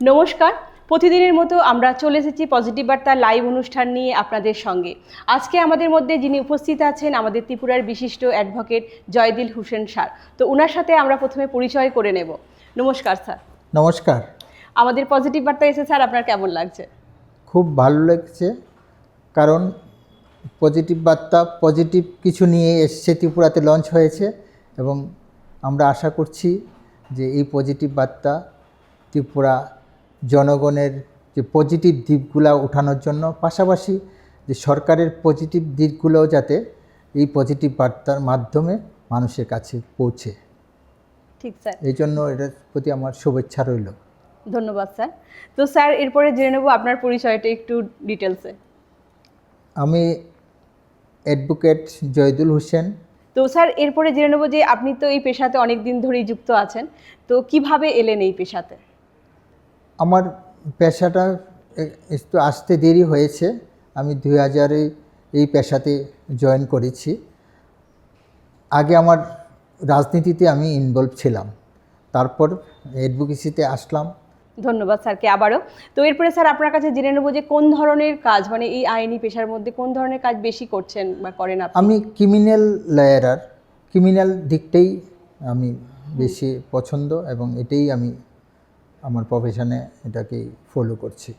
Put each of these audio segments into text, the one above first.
নমস্কার। প্রতিদিনের মতো আমরা চলে এসেছি পজিটিভ বার্তা লাইভ অনুষ্ঠান নিয়ে আপনাদের সঙ্গে। আজকে আমাদের মধ্যে যিনি উপস্থিত আছেন আমাদের ত্রিপুরার বিশিষ্ট অ্যাডভোকেট জয়দিল হুসেন স্যার। তো ওনার সাথে আমরা প্রথমে পরিচয় করে নেব। নমস্কার স্যার। নমস্কার। আমাদের পজিটিভ বার্তা এসে স্যার আপনার কেমন লাগছে? খুব ভালো লাগছে কারণ পজিটিভ বার্তা পজিটিভ কিছু নিয়ে এসছে ত্রিপুরাতে লঞ্চ হয়েছে এবং আমরা আশা করছি যে এই পজিটিভ বার্তা ত্রিপুরা জনগণের যে পজিটিভ দিকগুলো ওঠানোর জন্য পাশাপাশি যে সরকারের পজিটিভ দিকগুলোও যাতে এই পজিটিভ বার্তার মাধ্যমে মানুষের কাছে পৌঁছে। ঠিক স্যার। এই জন্য এটার প্রতি আমার শুভেচ্ছা রইল। ধন্যবাদ স্যার। তো স্যার এরপরে জেনে নেব আপনার পরিচয়টা একটু ডিটেলসে আমি অ্যাডভোকেট জয়দুল হোসেন। তো স্যার এরপরে জেনে নেব যে আপনি তো এই পেশাতে অনেক দিন ধরেই যুক্ত আছেন। তো কীভাবে এলেন এই পেশাতে? আমার পেশাটা একটু আসতে দেরি হয়েছে। আমি দুই হাজারে এই পেশাতে জয়েন করেছি। আগে আমার রাজনীতিতে আমি ইনভলভ ছিলাম। তারপর অ্যাডভোকেসিতে আসলাম। ধন্যবাদ স্যারকে আবারও। তো এরপরে স্যার আপনার কাছে জেনে নেব যে কোন ধরনের কাজ মানে এই আইনি পেশার মধ্যে কোন ধরনের কাজ বেশি করছেন বা করেন আপনি? আমি ক্রিমিনাল লয়ারার ক্রিমিনাল দিকটাই আমি বেশি পছন্দ এবং এটাই আমি আমার প্রফেশনে এটাকেই ফলো করছি।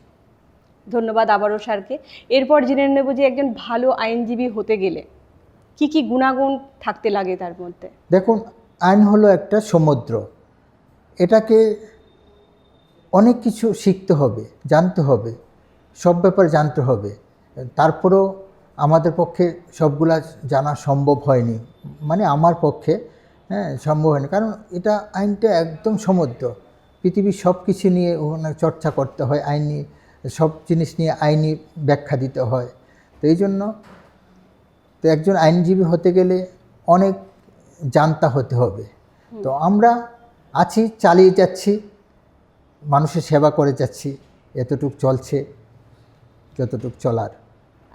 ধন্যবাদ আবারও স্যারকে। এরপর জেনে নেব যে একজন ভালো আইনজীবী হতে গেলে কি কি গুণাগুণ থাকতে লাগে তার মধ্যে? দেখুন আইন হলো একটা সমুদ্র। এটাকে অনেক কিছু শিখতে হবে জানতে হবে সব ব্যাপার জানতে হবে। তারপরেও আমাদের পক্ষে সবগুলা জানা সম্ভব হয়নি। মানে আমার পক্ষে হ্যাঁ সম্ভব হয়নি। কারণ এটা আইনটা একদম সমুদ্র। পৃথিবীর সব কিছু নিয়ে ওখানে চর্চা করতে হয় আইনি সব জিনিস নিয়ে আইনি ব্যাখ্যা দিতে হয়। তো এই জন্য তো একজন আইনজীবী হতে গেলে অনেক জানতা হতে হবে। তো আমরা আছি চালিয়ে যাচ্ছি মানুষের সেবা করে যাচ্ছি এতটুক চলছে যতটুক চলার।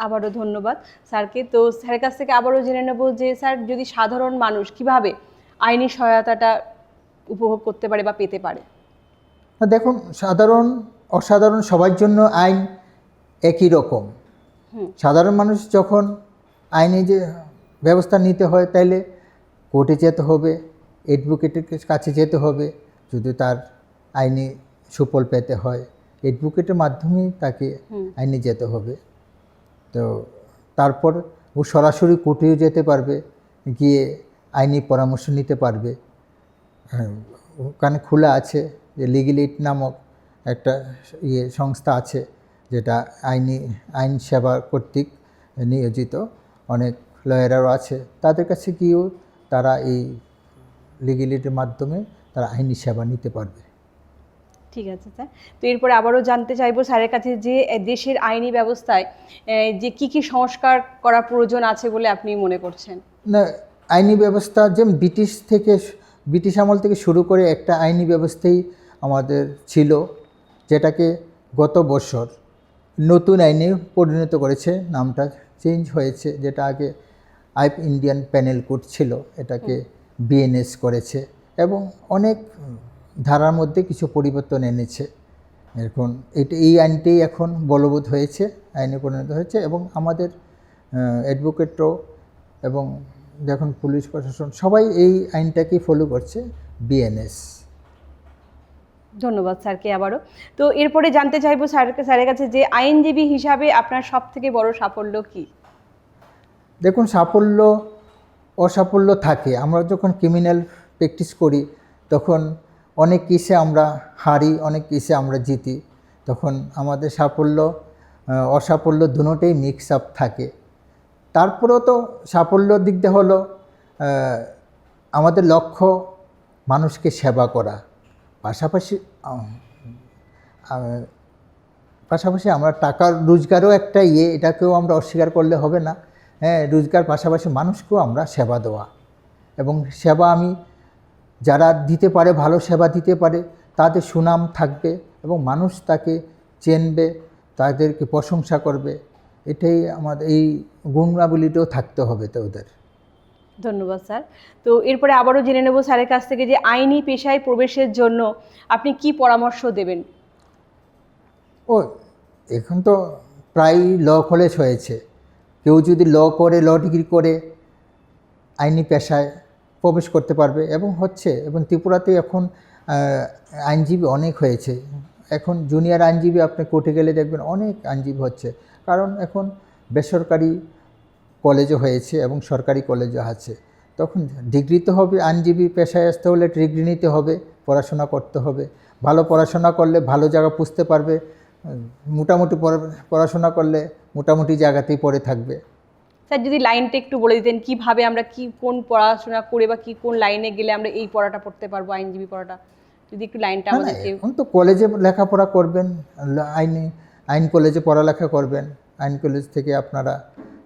আবারও ধন্যবাদ স্যারকে। তো স্যারের কাছ থেকে আবারও জেনে নেব যে স্যার যদি সাধারণ মানুষ কীভাবে আইনি সহায়তাটা উপভোগ করতে পারে বা পেতে পারে? দেখুন সাধারণ অসাধারণ সবার জন্য আইন একই রকম। সাধারণ মানুষ যখন আইনে যে ব্যবস্থা নিতে হয় তাইলে কোর্টে যেতে হবে অ্যাডভোকেটের কাছে যেতে হবে যদি তার আইনি সুফল পেতে হয়। অ্যাডভোকেটের মাধ্যমেই তাকে আইনে যেতে হবে। তো তারপর ও সরাসরি কোর্টেও যেতে পারবে গিয়ে আইনি পরামর্শ নিতে পারবে। হ্যাঁ, ওখানে খোলা আছে। যে লিগেল এইড নামক একটা ইয়ে সংস্থা আছে যেটা আইনি আইন সেবা কর্তৃক নিয়োজিত। অনেক লয়ারারও আছে। তাদের কাছে গিয়েও তারা এই লিগেলিটির মাধ্যমে তারা আইনি সেবা নিতে পারবে। ঠিক আছে স্যার। তো এরপরে আবারও জানতে চাইব স্যারের কাছে যে দেশের আইনি ব্যবস্থায় যে কি কি সংস্কার করা প্রয়োজন আছে বলে আপনি মনে করছেন? না আইনি ব্যবস্থা যেমন ব্রিটিশ থেকে ব্রিটিশ আমল থেকে শুরু করে একটা আইনি ব্যবস্থাই আমাদের ছিল, যেটাকে গত বছর নতুন আইনে পরিণত করেছে। নামটা চেঞ্জ হয়েছে, যেটা আগে আইপ ইন্ডিয়ান প্যানেল কোড ছিল, এটাকে বিএনএস করেছে এবং অনেক ধারার মধ্যে কিছু পরিবর্তন এনেছে। এখন এটা, এই আইনটাই এখন বলবৎ হয়েছে, আইনে পরিণত হয়েছে এবং আমাদের অ্যাডভোকেটও এবং যখন পুলিশ প্রশাসন সবাই এই আইনটাকেই ফলো করছে বিএনএস ধন্যবাদ স্যারকে আবারও। তো এরপরে জানতে চাইব স্যার স্যারের কাছে যে আইনজীবী হিসাবে আপনার সব থেকে বড় সাফল্য কি? দেখুন, সাফল্য, অসাফল্য থাকে। আমরা যখন ক্রিমিনাল প্র্যাকটিস করি, তখন অনেক কেসে আমরা হারি, অনেক কেসে আমরা জিতি। তখন আমাদের সাফল্য অসাফল্য দুটোই মিক্স আপ থাকে। তারপরেও তো সাফল্যর দিক দিয়ে হলো আমাদের লক্ষ্য মানুষকে সেবা করা। পাশাপাশি পাশাপাশি আমরা টাকার রোজগারও একটা ইয়ে এটাকেও আমরা অস্বীকার করলে হবে না। হ্যাঁ রোজগার পাশাপাশি মানুষকেও আমরা সেবা দেওয়া। এবং সেবা আমি, যারা দিতে পারে, ভালো সেবা দিতে পারে, তাদের সুনাম থাকবে এবং মানুষ তাকে চেনবে, তাদেরকে প্রশংসা করবে। এটাই আমাদের, এই গুণাবলীটাও থাকতে হবে তো ওদের। ধন্যবাদ, স্যার। তো এরপরে আবারও জেনে নেব স্যারের কাছ থেকে যে আইনি পেশায় প্রবেশের জন্য আপনি কি পরামর্শ দেবেন? ও, এখন তো প্রায় ল কলেজ হয়েছে। কেউ যদি ল করে, ল ডিগ্রি করে আইনি পেশায় প্রবেশ করতে পারবে এবং হচ্ছে, এবং ত্রিপুরাতে এখন আইনজীবী অনেক হয়েছে। এখন জুনিয়র আইনজীবী আপনি কোর্টে গেলে দেখবেন অনেক আইনজীবী হচ্ছে। কারণ এখন বেসরকারি কলেজও হয়েছে এবং সরকারি কলেজও আছে। তখন ডিগ্রি তো হবে আইনজীবী পেশায় আসতে হলে ডিগ্রি নিতে হবে পড়াশোনা করতে হবে। ভালো পড়াশোনা করলে ভালো জায়গা পুষতে পারবে মোটামুটি পড়া- পড়াশোনা করলে মোটামুটি জায়গাতেই পড়ে থাকবে। স্যার যদি লাইনটা একটু বলে দিতেন কীভাবে আমরা কি কোন পড়াশোনা করে বা কি কোন লাইনে গেলে আমরা এই পড়াটা পড়তে পারব আইনজীবী পড়াটা? যদি একটু লাইনটা এখন তো কলেজে লেখাপড়া করবেন আইনে আইন কলেজে পড়ালেখা করবেন। আইন কলেজ থেকে আপনারা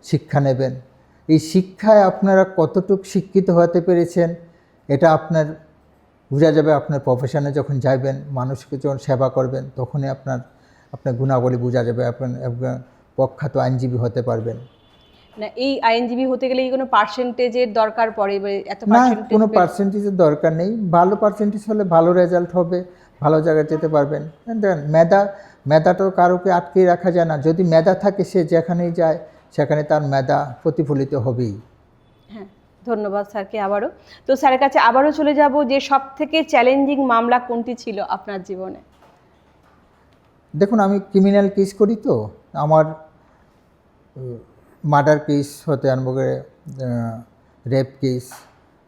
শিক্ষা নেবেন। এই শিক্ষায় আপনারা কতটুকু শিক্ষিত হতে পেরেছেন এটা আপনার বোঝা যাবে আপনার প্রফেশনে যখন যাইবেন মানুষকে যখন সেবা করবেন তখনই আপনার আপনার গুণাবলী বোঝা যাবে আপনার প্রখ্যাত আইনজীবী হতে পারবেন। না এই আইনজীবী হতে গেলে কি কোনো পার্সেন্টেজের দরকার পড়ে এত না কোনো পার্সেন্টেজের দরকার নেই। ভালো পার্সেন্টেজ হলে ভালো রেজাল্ট হবে ভালো জায়গায় যেতে পারবেন। দেখেন মেধা মেধা তো কারোকে আটকে রাখা যায় না। যদি মেধা থাকে সে যেখানেই যায় সেখানে তার মেধা প্রতিফলিত হবেই। হ্যাঁ ধন্যবাদ স্যারকে আবারও। তো স্যারের কাছে আবারও চলে যাব যে সব থেকে চ্যালেঞ্জিং মামলা কোনটি ছিল আপনার জীবনে? দেখুন আমি ক্রিমিনাল কেস করি তো। আমার মার্ডার কেস হতে আরম্ভ করে রেপ কেস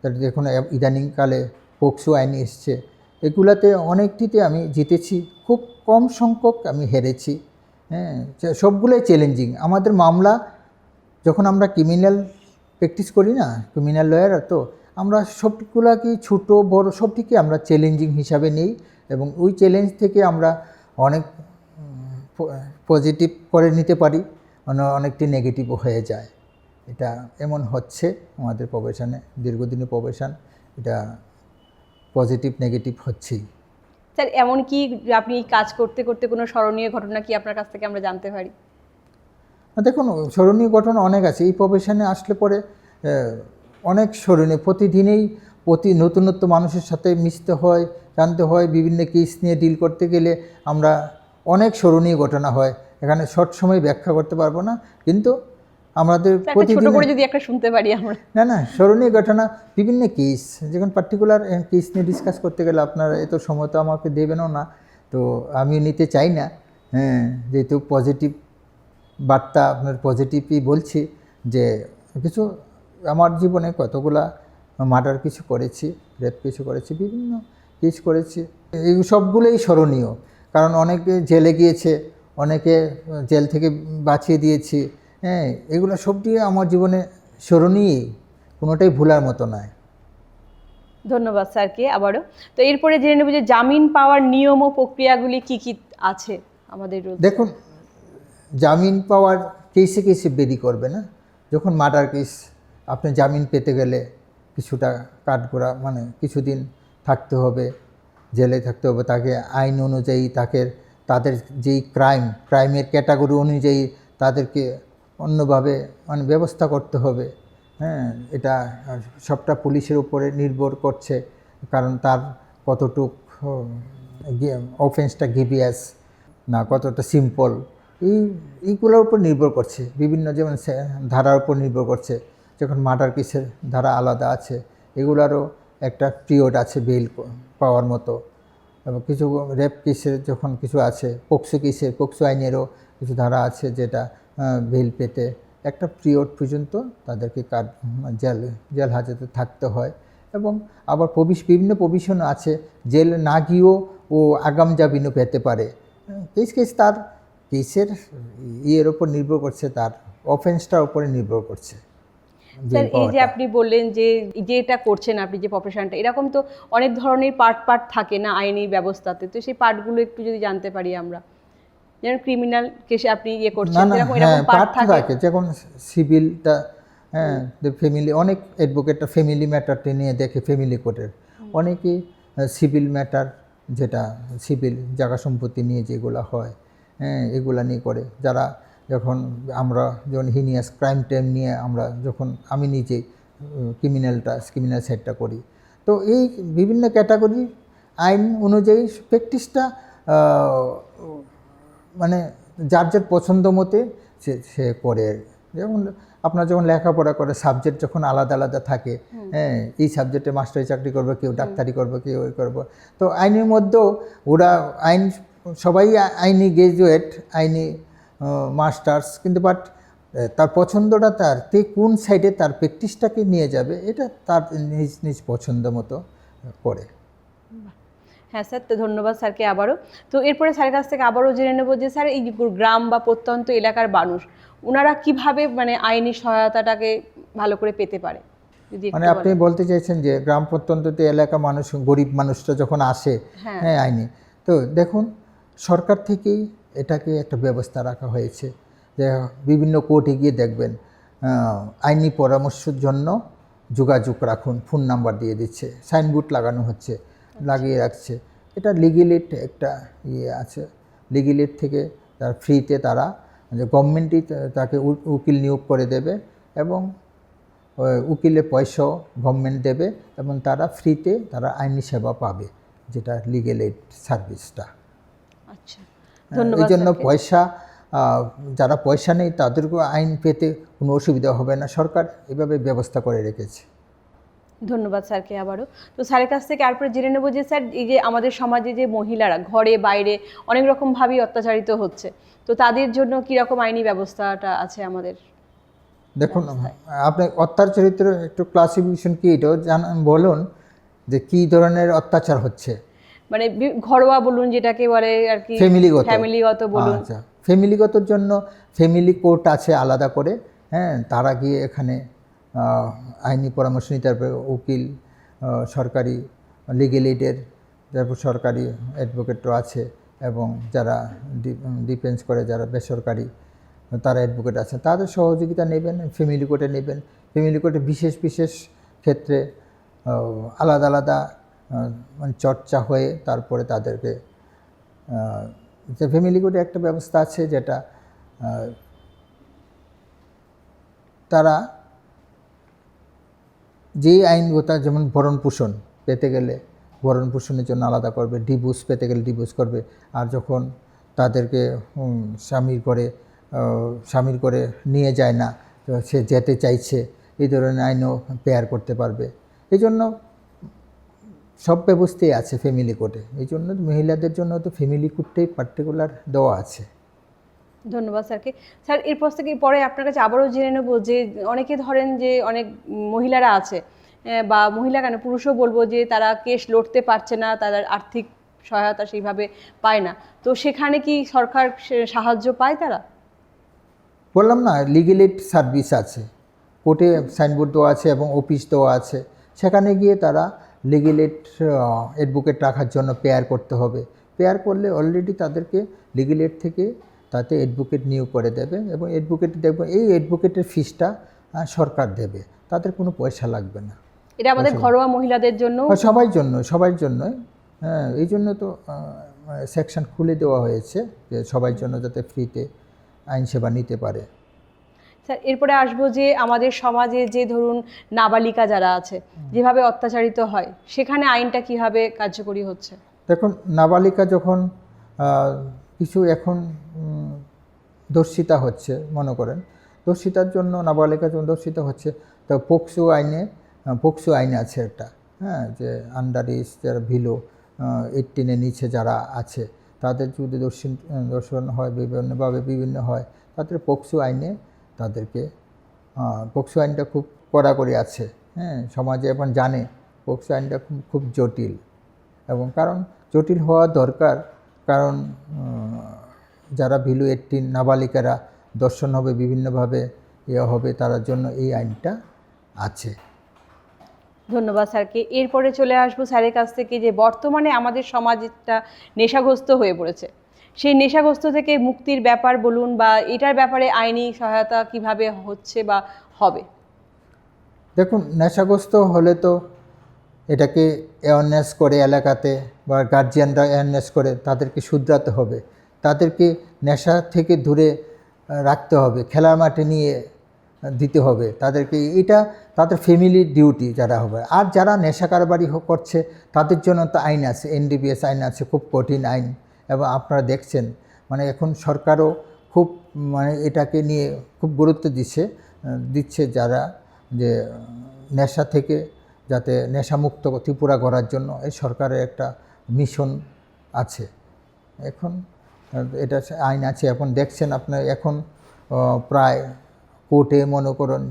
তার দেখুন ইদানিংকালে পোক্সো আইন এসছে। এগুলাতে অনেকটিতে আমি জিতেছি খুব কম সংখ্যক আমি হেরেছি। হ্যাঁ সবগুলোই চ্যালেঞ্জিং। আমাদের মামলা যখন আমরা ক্রিমিনাল প্র্যাকটিস করি না ক্রিমিনাল লয়ার তো, আমরা সবগুলাকে ছোটো, বড় সবটিকে আমরা চ্যালেঞ্জিং হিসাবে নিই এবং ওই চ্যালেঞ্জ থেকে আমরা অনেক পজিটিভ করে নিতে পারি মানে অনেকটি নেগেটিভও হয়ে যায়। এটা এমন হচ্ছে আমাদের প্রবেশনে দীর্ঘদিনের প্রবেশন এটা পজিটিভ নেগেটিভ হচ্ছেই। স্যার, এমন কি আপনি কাজ করতে করতে কোনো স্মরণীয় ঘটনা কি আপনার কাছ থেকে আমরা জানতে পারি? দেখুন স্মরণীয় ঘটনা অনেক আছে। এই প্রফেশনে আসলে পরে অনেক স্মরণীয়। প্রতিদিনেই প্রতি নতুনত্ব মানুষের সাথে মিশতে হয় জানতে হয় বিভিন্ন কেস নিয়ে ডিল করতে গেলে আমরা অনেক স্মরণীয় ঘটনা হয়। এখানে শর্ট সময় ব্যাখ্যা করতে পারব না কিন্তু আমাদের প্রতিদিন যদি একটা শুনতে পারি আমরা। না না স্মরণীয় ঘটনা বিভিন্ন কেস যখন পার্টিকুলার কেস নিয়ে ডিসকাস করতে গেলে আপনারা এত সময় তো আমাকে দেবেনও না তো আমি নিতে চাই না। হ্যাঁ যেহেতু পজিটিভ বার্তা আপনার পজিটিভই বলছি যে কিছু আমার জীবনে কতগুলা মার্ডার কিছু করেছি রেপ কিছু করেছি বিভিন্ন কিছু করেছি। এই সবগুলোই স্মরণীয়। কারণ অনেকে জেলে গিয়েছে অনেকে জেল থেকে বাঁচিয়ে দিয়েছি হ্যাঁ এগুলো সবটি আমার জীবনে স্মরণীয় কোনোটাই ভুলার মতো নয়। ধন্যবাদ স্যারকে আবারও। তো এরপরে জেনে নেব যে জামিন পাওয়ার নিয়ম ও প্রক্রিয়াগুলি কি কি আছে আমাদের দেখুন জামিন পাওয়ার কেসে কেসে বেরি করবে না। যখন মার্ডার কেস আপনি জামিন পেতে গেলে কিছুটা কাঠগোড়া মানে কিছুদিন থাকতে হবে, জেলে থাকতে হবে। তাকে আইন অনুযায়ী তাকে, তাদের যেই ক্রাইম ক্রাইমের ক্যাটাগরি অনুযায়ী তাদেরকে অন্যভাবে মানে ব্যবস্থা করতে হবে। হ্যাঁ এটা সবটা পুলিশের উপরে নির্ভর করছে, কারণ তার কতটুক অফেন্সটা গিভিয়াস না কতটা সিম্পল এই, এইগুলোর উপর নির্ভর করছে। বিভিন্ন যেমন ধারার উপর নির্ভর করছে। যখন মার্ডার কেসের ধারা আলাদা আছে, এগুলারও একটা পিরিয়ড আছে বেল পাওয়ার মতো। এবং কিছু রেপ কেসের যখন কিছু আছে, পোক্সো কেসের, পোক্সো আইনেরও কিছু ধারা আছে যেটা বেল পেতে। একটা পিরিয়ড পর্যন্ত তাদেরকে কার, জেল জেল হাজতে থাকতে হয়। এবং আবার প্রবিশ বিভিন্ন প্রভিশন আছে, জেল না গিয়েও ও আগাম জামিনও পেতে পারে। কেস কেস তার কেসের ইয়ের ওপর নির্ভর করছে তার অফেন্সটার উপরে নির্ভর করছে। স্যার এই যে আপনি বললেন যে যেটা করছেন আপনি যে প্রফেশনটা এরকম তো অনেক ধরনের পার্ট পার্ট থাকে না আইনি ব্যবস্থাতে। তো সেই পার্টগুলো একটু যদি জানতে পারি আমরা। যেমন ক্রিমিনাল কেসে আপনি ইয়ে করছেন এরকম হ্যাঁ এরকম পার্ট থাকে? থাকে যেমন সিভিলটা হ্যাঁ ফ্যামিলি অনেক অ্যাডভোকেটটা ফ্যামিলি ম্যাটারটা নিয়ে দেখে ফ্যামিলি কোর্টের অনেকে সিভিল ম্যাটার যেটা সিভিল জায়গা সম্পত্তি নিয়ে যেগুলো হয় হ্যাঁ এগুলা নিয়ে করে। যারা যখন আমরা যখন হিনিয়াস ক্রাইম টাইম নিয়ে আমরা যখন আমি নিজে ক্রিমিনালটা ক্রিমিনাল সাইডটা করি। তো এই বিভিন্ন ক্যাটাগরি আইন অনুযায়ী প্র্যাকটিসটা মানে যার যার পছন্দ মতে সে সে করে যেমন আপনার যখন লেখাপড়া করে সাবজেক্ট যখন আলাদা আলাদা থাকে হ্যাঁ এই সাবজেক্টে মাস্টারি চাকরি করবে কেউ ডাক্তারি করবে কেউ ওই করবে। তো আইনের মধ্যেও ওরা আইন সবাই আইনি গ্রাজুয়েট আইনি মাস্টার্স কিন্তু বাট তার পছন্দটা তার তে কোন সাইডে তার প্র্যাকটিসটাকে নিয়ে যাবে এটা তার নিজ নিজ পছন্দ মতো করে। হ্যাঁ স্যার তো ধন্যবাদ স্যারকে আবারও। তো এরপরে স্যারের কাছ থেকে আবারও জেনে নেব যে স্যার এই গ্রাম বা প্রত্যন্ত এলাকার মানুষ ওনারা কীভাবে মানে আইনি সহায়তাটাকে ভালো করে পেতে পারে? মানে আপনি বলতে চাইছেন যে গ্রাম প্রত্যন্ত এলাকা মানুষ গরিব মানুষটা যখন আসে হ্যাঁ। হ্যাঁ আইনি। তো দেখুন সরকার থেকেই এটাকে একটা ব্যবস্থা রাখা হয়েছে যে বিভিন্ন কোর্টে গিয়ে দেখবেন আইনি পরামর্শের জন্য যোগাযোগ রাখুন, ফোন নাম্বার দিয়ে দিচ্ছে, সাইনবোর্ড লাগানো হচ্ছে, লাগিয়ে রাখছে। এটা লিগেলিট একটা ইয়ে আছে, লিগেলিট থেকে তার ফ্রিতে তারা যে গভর্নমেন্টই তাকে উকিল নিয়োগ করে দেবে এবং উকিলে পয়সাও গভর্নমেন্ট দেবে এবং তারা ফ্রিতে তারা আইনি সেবা পাবে, যেটা লিগেল সার্ভিসটা। এই ধন্যবাদ জন্য পয়সা যারা পয়সা নেই তাদেরকেও আইন পেতে কোনো অসুবিধা হবে না। সরকার এভাবে ব্যবস্থা করে রেখেছে। ধন্যবাদ স্যারকে আবারও। তো স্যারের কাছ থেকে তারপরে জেনে নেব যে স্যার এই যে আমাদের সমাজে যে মহিলারা ঘরে বাইরে অনেক রকমভাবেই অত্যাচারিত হচ্ছে। তো তাদের জন্য কীরকম আইনি ব্যবস্থাটা আছে আমাদের? দেখুন আপনি অত্যাচারিত একটু ক্লাসিফিকেশন কি এটাও জানান বলুন যে কী ধরনের অত্যাচার হচ্ছে। মানে ঘরোয়া বলুন যেটাকে বলে আর কি ফ্যামিলিগত। ফ্যামিলিগত বলুন। আচ্ছা ফ্যামিলিগতর জন্য ফ্যামিলি কোর্ট আছে আলাদা করে হ্যাঁ তারা গিয়ে এখানে আইনি পরামর্শ নিতে পারবে উকিল সরকারি লিগেল এইডের তারপর সরকারি অ্যাডভোকেটও আছে এবং যারা ডিফেন্স করে যারা বেসরকারি তারা অ্যাডভোকেট আছে। তাদের সহযোগিতা নেবেন ফ্যামিলি কোর্টে নেবেন। ফ্যামিলি কোর্টে বিশেষ বিশেষ ক্ষেত্রে আলাদা আলাদা মানে চর্চা হয়ে তারপরে তাদেরকে যে ফ্যামিলি কোর্টে একটা ব্যবস্থা আছে যেটা তারা যে আইনগত যেমন ভরণ পোষণ পেতে গেলে, ভরণ পোষণের জন্য আলাদা করবে ডিভোর্স পেতে গেলে ডিভোর্স করবে, আর যখন তাদেরকে স্বামীর করে স্বামীর করে নিয়ে যায় না, সে যেতে চাইছে, এই ধরনের আইনও পেয়ার করতে পারবে। এই জন্য সব ব্যবস্থাই আছে ফ্যামিলি কোর্টে এই জন্য মহিলাদের জন্য তো ফ্যামিলি কোর্টটাই পার্টিকুলার দেওয়া আছে। ধন্যবাদ স্যারকে। স্যার এরপর থেকে পরে আপনার কাছে আবারও জেনে নেব যে অনেকে ধরেন যে অনেক মহিলারা আছে বা মহিলা কেন পুরুষও বলব যে তারা কেস লড়তে পারছে না তাদের আর্থিক সহায়তা সেইভাবে পায় না। তো সেখানে কি সরকার সাহায্য পায় তারা? বললাম না লিগেল এইড সার্ভিস আছে। কোর্টে সাইনবোর্ড দেওয়া আছে এবং অফিস দেওয়া আছে। সেখানে গিয়ে তারা লিগেল এইড অ্যাডভোকেট রাখার জন্য পেয়ার করতে হবে। পেয়ার করলে অলরেডি তাদেরকে লিগেল এইড থেকে তাতে অ্যাডভোকেট নিয়োগ করে দেবে এবং অ্যাডভোকেট দেখবে এই অ্যাডভোকেটের ফিসটা সরকার দেবে। তাদের কোনো পয়সা লাগবে না। এটা আমাদের ঘরোয়া মহিলাদের জন্য। আর সবার জন্য সবার জন্য। হ্যাঁ এই জন্য তো সেকশন খুলে দেওয়া হয়েছে যে সবার জন্য যাতে ফ্রিতে আইন সেবা নিতে পারে। স্যার এরপরে আসব যে আমাদের সমাজে যে ধরুন নাবালিকা যারা আছে, যেভাবে অত্যাচারিত হয়, সেখানে আইনটা কীভাবে কার্যকরী হচ্ছে? দেখুন, নাবালিকা যখন কিছু এখন দর্শিতা হচ্ছে, মনে করেন। দর্শিতার জন্য নাবালিকা যখন দর্শিতা হচ্ছে, তো পোক্সো আইনে পোক্সো আইন আছে একটা হ্যাঁ যে আন্ডার এজ যারা ভিলো এইটিনের নিচে যারা আছে, তাদের যদি দর্শন দর্শন হয় বিভিন্নভাবে বিভিন্ন হয়, তাদের পোক্সো আইনে তাদেরকে। পোক্সো আইনটা খুব কড়াকড়ি আছে হ্যাঁ সমাজে এখন জানে পোক্সো আইনটা খুব খুব জটিল। এবং কারণ জটিল হওয়া দরকার, কারণ যারা ভিলু এইটিন নাবালিকারা দর্শন হবে, বিভিন্নভাবে ইয়ে হবে, তার জন্য এই আইনটা আছে। ধন্যবাদ স্যারকে। এরপরে চলে আসব স্যারের কাছ থেকে যে বর্তমানে আমাদের সমাজটা নেশাগ্রস্ত হয়ে পড়েছে। সেই নেশাগ্রস্ত থেকে মুক্তির ব্যাপার বলুন বা এটার ব্যাপারে আইনি সহায়তা কীভাবে হচ্ছে বা হবে? দেখুন, নেশাগ্রস্ত হলে তো এটাকে অ্যাওয়ারনেস করে এলাকাতে বা গার্জিয়ানরা অ্যাওয়ারনেস করে তাদেরকে শুধরাতে হবে। তাদেরকে নেশা থেকে দূরে রাখতে হবে, খেলার মাঠে নিয়ে দিতে হবে তাদেরকে। এটা তাদের ফ্যামিলির ডিউটি যারা হবে। আর যারা নেশা কারবারি করছে তাদের জন্য তো আইন আছে এনডিপিএস আইন আছে, খুব কঠিন আইন। এবং আপনারা দেখছেন মানে এখন সরকারও খুব মানে এটাকে নিয়ে খুব গুরুত্ব দিচ্ছে দিচ্ছে যারা যে নেশা থেকে যাতে নেশামুক্ত ত্রিপুরা করার জন্য এই সরকারের একটা মিশন আছে। এখন এটা আইন আছে, এখন দেখছেন আপনার এখন প্রায় কোর্টে মনে করেন,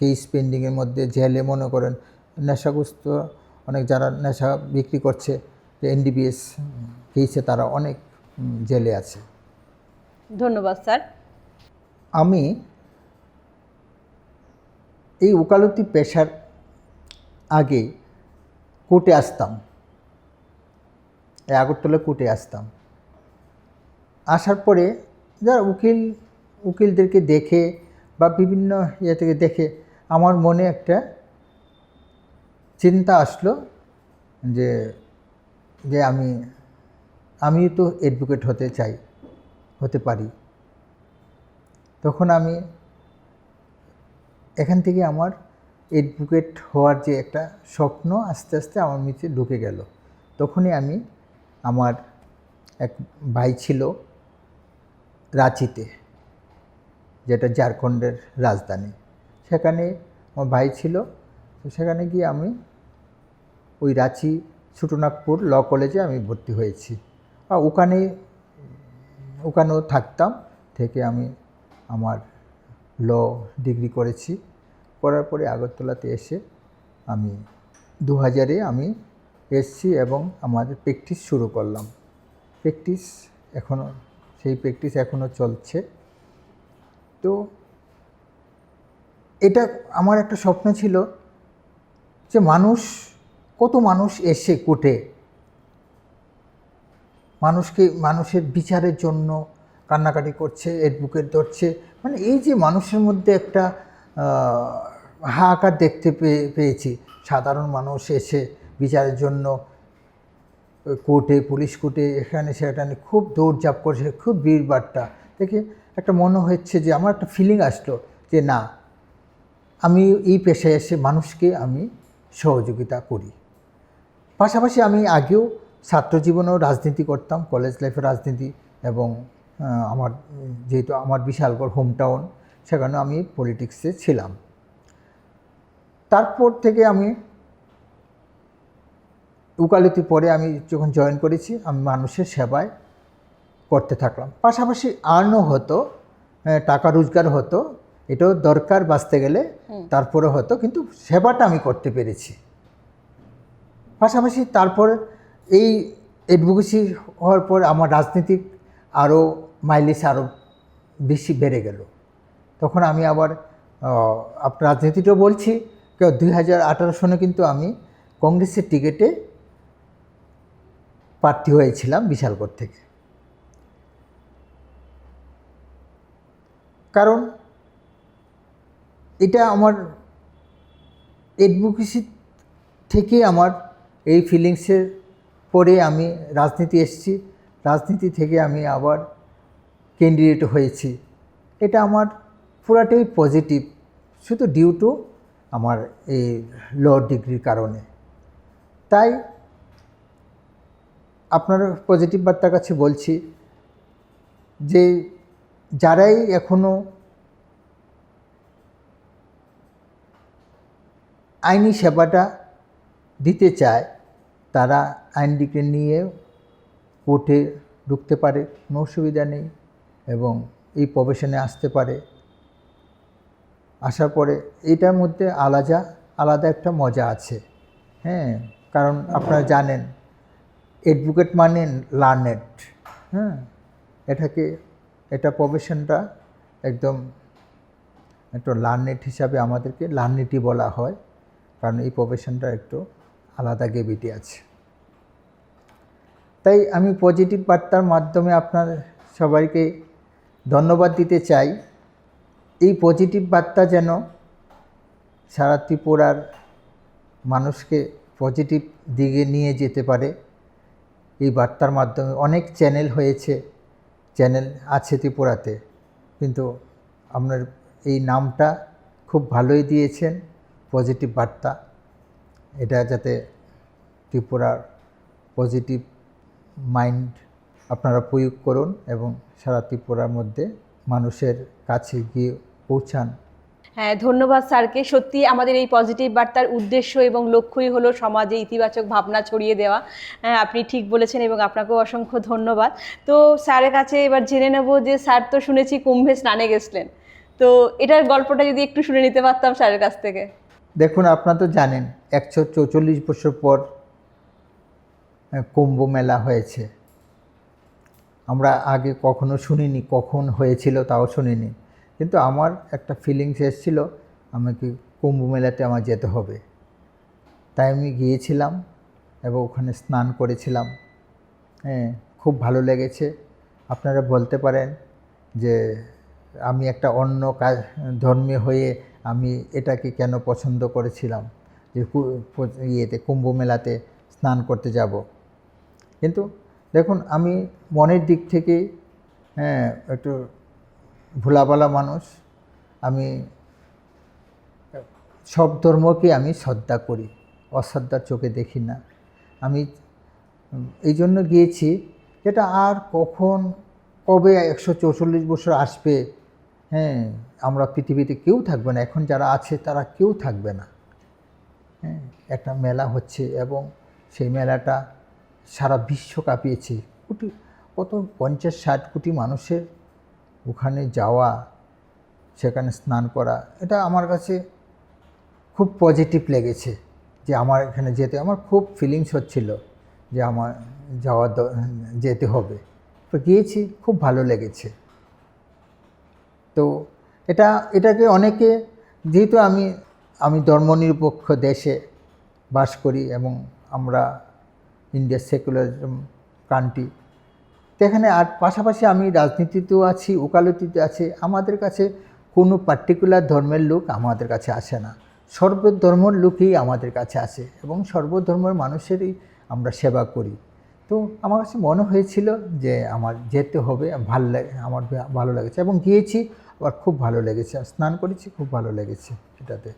কেস পেন্ডিংয়ের মধ্যে জেলে মনে করেন, নেশাগ্রস্ত অনেক যারা নেশা বিক্রি করছে এনডিবিএস কেসে তারা অনেক জেলে আছে। ধন্যবাদ স্যার। আমি এই ওকালতি পেশার আগে কোর্টে আসতাম। এই আগরতলা কোর্টে আসতাম। আসার পরে যারা উকিল উকিলদেরকে দেখে বা বিভিন্ন ইয়ে থেকে দেখে আমার মনে একটা চিন্তা আসলো যে যে আমি আমি তো অ্যাডভোকেট হতে চাই, হতে পারি। তখন আমি এখান থেকে আমার অ্যাডভোকেট হওয়ার যে একটা স্বপ্ন আস্তে আস্তে আমার নিচে ঢুকে গেল। তখনই আমি আমার এক ভাই ছিল রাঁচিতে, যেটা ঝাড়খণ্ডের রাজধানী। সেখানে আমার ভাই ছিল, তো সেখানে গিয়ে আমি ওই রাঁচি ছোটনাগপুর ল কলেজে আমি ভর্তি হয়েছি। ওখানে, ওখানেও থাকতাম, থেকে আমি আমার ল ডিগ্রি করেছি। করার পরে আগরতলাতে এসে আমি দু হাজারে আমি এসছি এবং আমাদের প্র্যাকটিস শুরু করলাম। প্র্যাকটিস এখনও সেই প্র্যাকটিস এখনও চলছে। তো এটা আমার একটা স্বপ্ন ছিল যে মানুষ, কত মানুষ এসে কোর্টে মানুষকে, মানুষের বিচারের জন্য কান্নাকাটি করছে অ্যাডভোকেট ধরছে। মানে এই যে মানুষের মধ্যে একটা হাহাকার দেখতে পেয়ে পেয়েছি। সাধারণ মানুষ এসে বিচারের জন্য কোর্টে, পুলিশ কোর্টে, এখানে সেখানে খুব দৌড়ঝাঁপ করছে, খুব ভিড়ভাট্টা দেখে একটা মনে হচ্ছে যে আমার একটা ফিলিং আসলো যে না, আমি এই পেশায় এসে মানুষকে আমি সহযোগিতা করি। পাশাপাশি আমি আগেও ছাত্র জীবনেও রাজনীতি করতাম কলেজ লাইফে রাজনীতি এবং আমার যেহেতু আমার বিশালগড় হোমটাউন সেখানে আমি পলিটিক্সে ছিলাম। তারপর থেকে আমি উকালতি পরে আমি যখন জয়েন করেছি আমি মানুষের সেবায় করতে থাকলাম। পাশাপাশি আর্নও হতো আহ, টাকা রোজগার হতো এটাও দরকার বাঁচতে গেলে তারপরে হতো কিন্তু সেবাটা আমি করতে পেরেছি। পাশাপাশি তারপর এই অ্যাডভোকেসি হওয়ার পর আমার রাজনীতিক আরও মাইলেজ আরও বেশি বেড়ে গেল। তখন আমি আবার আপনার রাজনীতিটাও বলছি, কেউ দুই হাজার আঠারো সনে কিন্তু আমি কংগ্রেসের টিকিটে প্রার্থী হয়েছিলাম বিশালগড় থেকে। কারণ এটা আমার অ্যাডভোকেসি থেকে আমার এই ফিলিংসের পরে আমি রাজনীতি এসেছি। রাজনীতি থেকে আমি আবার ক্যান্ডিডেট হয়েছি। এটা আমার পুরাটাই পজিটিভ শুধু ডিউ টু আমার এই ল ডিগ্রির কারণে। তাই আপনার পজিটিভ বার্তার কাছে বলছি যে, যারাই এখনও আইনি সেবাটা দিতে চায় তারা আইন ডিগ্রি নিয়ে কোর্টে ঢুকতে পারে, কোনো অসুবিধা নেই এবং এই প্রফেশনে আসতে পারে। আসার পরে এটার মধ্যে আলাদা আলাদা একটা মজা আছে। হ্যাঁ কারণ আপনারা জানেন অ্যাডভোকেট মানে লার্নেড হ্যাঁ এটাকে, এটা প্রফেশনটা একদম একটু লার্নেট হিসাবে আমাদেরকে লার্নেটই বলা হয়। কারণ এই প্রফেশনটা একটু আলাদা গেবিটি আছে। তাই আমি পজিটিভ বার্তার মাধ্যমে আপনার সবাইকে ধন্যবাদ দিতে চাই। এই পজিটিভ বার্তা যেন সারা ত্রিপুরার মানুষকে পজিটিভ দিকে নিয়ে যেতে পারে। এই বার্তার মাধ্যমে অনেক চ্যানেল হয়েছে চ্যানেল আছে ত্রিপুরাতে। কিন্তু আপনার এই নামটা খুব ভালোই দিয়েছেন পজিটিভ বার্তা। এটা যাতে ত্রিপুরার পজিটিভ মাইন্ড আপনারা প্রয়োগ করুন এবং সারা ত্রিপুরার মধ্যে মানুষের কাছে গিয়ে পৌঁছান। হ্যাঁ ধন্যবাদ স্যারকে। সত্যি আমাদের এই পজিটিভ বার্তার উদ্দেশ্য এবং লক্ষ্যই হলো সমাজে ইতিবাচক ভাবনা ছড়িয়ে দেওয়া। হ্যাঁ আপনি ঠিক বলেছেন এবং আপনাকেও অসংখ্য ধন্যবাদ। তো স্যারের কাছে এবার জেনে নেব যে স্যার তো শুনেছি কুম্ভে স্নানে গেছিলেন। তো এটার গল্পটা যদি একটু শুনে নিতে পারতাম স্যারের কাছ থেকে। দেখুন, আপনারা তো জানেন, একশো চৌচল্লিশ বছর পর কুম্ভ মেলা হয়েছে। আমরা আগে কখনো শুনিনি, কখন হয়েছিল তাও শুনিনি। কিন্তু আমার একটা ফিলিংস এসেছিল, আমাকে কুম্ভ মেলাতে আমার যেতে হবে। তাই আমি গিয়েছিলাম এবং ওখানে স্নান করেছিলাম। হ্যাঁ খুব ভালো লেগেছে। আপনারা বলতে পারেন যে, আমি একটা অন্য কাজ ধর্মী হয়ে আমি এটাকে কেন পছন্দ করেছিলাম? যে ইয়েতে কুম্ভ মেলাতে স্নান করতে যাব। কিন্তু দেখুন, আমি মনের দিক থেকে হ্যাঁ একটু ভোলাবালা মানুষ। আমি সব ধর্মকে আমি শ্রদ্ধা করি, অশ্রদ্ধার চোখে দেখি না। আমি এই জন্য গিয়েছি যেটা আর কখন, কবে একশো চৌচল্লিশ বছর আসবে হ্যাঁ আমরা পৃথিবীতে কেউ থাকবে না। এখন যারা আছে, তারা কেউ থাকবে না। হ্যাঁ একটা মেলা হচ্ছে এবং সেই মেলাটা সারা বিশ্ব কাঁপিয়েছে। কোটি, কত পঞ্চাশ, ষাট কোটি মানুষের ওখানে যাওয়া, সেখানে স্নান করা, এটা আমার কাছে খুব পজিটিভ লেগেছে যে আমার এখানে যেতে। আমার খুব ফিলিংস হচ্ছিল যে আমার যাওয়া যেতে হবে। তো গিয়েছি, খুব ভালো লেগেছে। তো এটা, এটাকে অনেকে, যেহেতু আমি আমি ধর্মনিরপেক্ষ দেশে বাস করি এবং আমরা ইন্ডিয়া সেকুলারিজম কান্ট্রি, তো এখানে আর পাশাপাশি আমি রাজনীতিতেও আছি, ওকালতিতে আছি, আমাদের কাছে কোনো পার্টিকুলার ধর্মের লোক আমাদের কাছে আসে না। সর্বধর্মের লোকই আমাদের কাছে আসে এবং সর্বধর্মের মানুষেরই আমরা সেবা করি। তো আমার কাছে মনে হয়েছিল যে আমার যেতে হবে, ভালো লাগে আমার ভালো লেগেছে এবং গিয়েছি আবার খুব ভালো লেগেছে। আর স্নান করেছি খুব ভালো লেগেছে এটাতে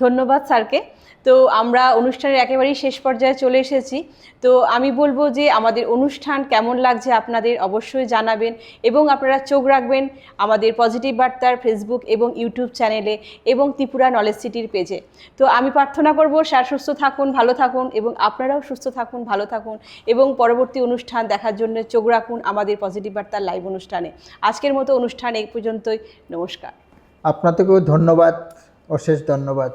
ধন্যবাদ স্যারকে। তো আমরা অনুষ্ঠানের একেবারেই শেষ পর্যায়ে চলে এসেছি। তো আমি বলব যে আমাদের অনুষ্ঠান কেমন লাগছে আপনাদের অবশ্যই জানাবেন এবং আপনারা চোখ রাখবেন আমাদের পজিটিভ বার্তার ফেসবুক এবং ইউটিউব চ্যানেলে এবং ত্রিপুরা নলেজ সিটির পেজে। তো আমি প্রার্থনা করব স্যার সুস্থ থাকুন, ভালো থাকুন এবং আপনারাও সুস্থ থাকুন, ভালো থাকুন এবং পরবর্তী অনুষ্ঠান দেখার জন্য চোখ রাখুন আমাদের পজিটিভ বার্তার লাইভ অনুষ্ঠানে। আজকের মতো অনুষ্ঠান এই পর্যন্তই। নমস্কার। আপনাদেরকেও ধন্যবাদ, অশেষ ধন্যবাদ।